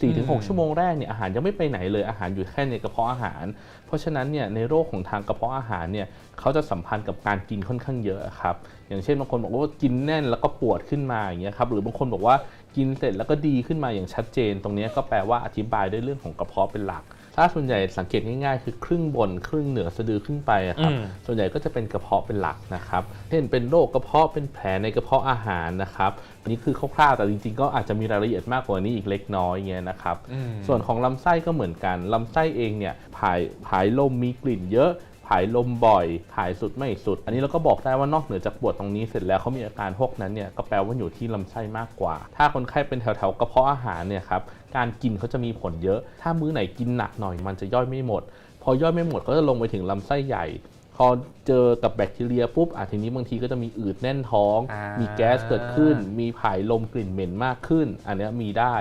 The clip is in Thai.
4-6ชั่วโมงแรกเนี่ยอาหารยังไม่ไปไหนเลยอาหารอยู่แค่ในกระเพาะอาหาร เพราะฉะนั้นเนี่ยในโรคของทางกระเพาะอาหารเนี่ยเขาจะสัมพันธ์กับการกินค่อนข้างเยอะครับอย่างเช่นบางคนบอกว่ากินแน่นแล้วก็ปวดขึ้นมาอย่างเงี้ยครับหรือบางคนบอกว่ากินเสร็จแล้วก็ดีขึ้นมาอย่างชัดเจน ตรงเนี้ยก็แปลว่าอธิบายด้วยเรื่องของกระเพาะเป็นหลัก ถ้าส่วนใหญ่สังเกตง่ายๆ คือครึ่งบนครึ่งเหนือสะดือขึ้นไปอะครับอืมส่วนใหญ่ก็จะเป็นกระเพาะเป็นหลักนะครับ เช่นเป็นโรคกระเพาะเป็นแผลในกระเพาะอาหารนะครับอันนี้คือคร่าวๆ แต่จริงๆ ก็อาจจะมีรายละเอียดมากกว่านี้อีกเล็กน้อยเงี้ยนะครับอืมส่วนของลำไส้ก็เหมือนกัน ลำไส้เองเนี่ยผายผายลมมีกลิ่นเยอะ ผายลมบ่อยผายสุดไม่สุด อันนี้เราก็บอกได้ว่านอกเหนือจากปวดตรงนี้เสร็จแล้วเขามีอาการพวกนั้นเนี่ยก็แปลว่าอยู่ที่ลำไส้มากกว่า ถ้าคนไข้เป็นแถวๆกระเพาะอาหารเนี่ยครับการกินเขาจะมีผลเยอะ ถ้ามื้อไหนกินหนักหน่อยมันจะย่อยไม่หมด พอย่อยไม่หมดก็จะลงไปถึงลำไส้ใหญ่พอเจอกับแบคทีเรียปุ๊บอะทีนี้บางทีก็จะมีอืดแน่นท้องอ่ามีมีแก๊สเกิดขึ้น มีผายลมกลิ่นเหม็นมากขึ้น อันเนี้ยมีได้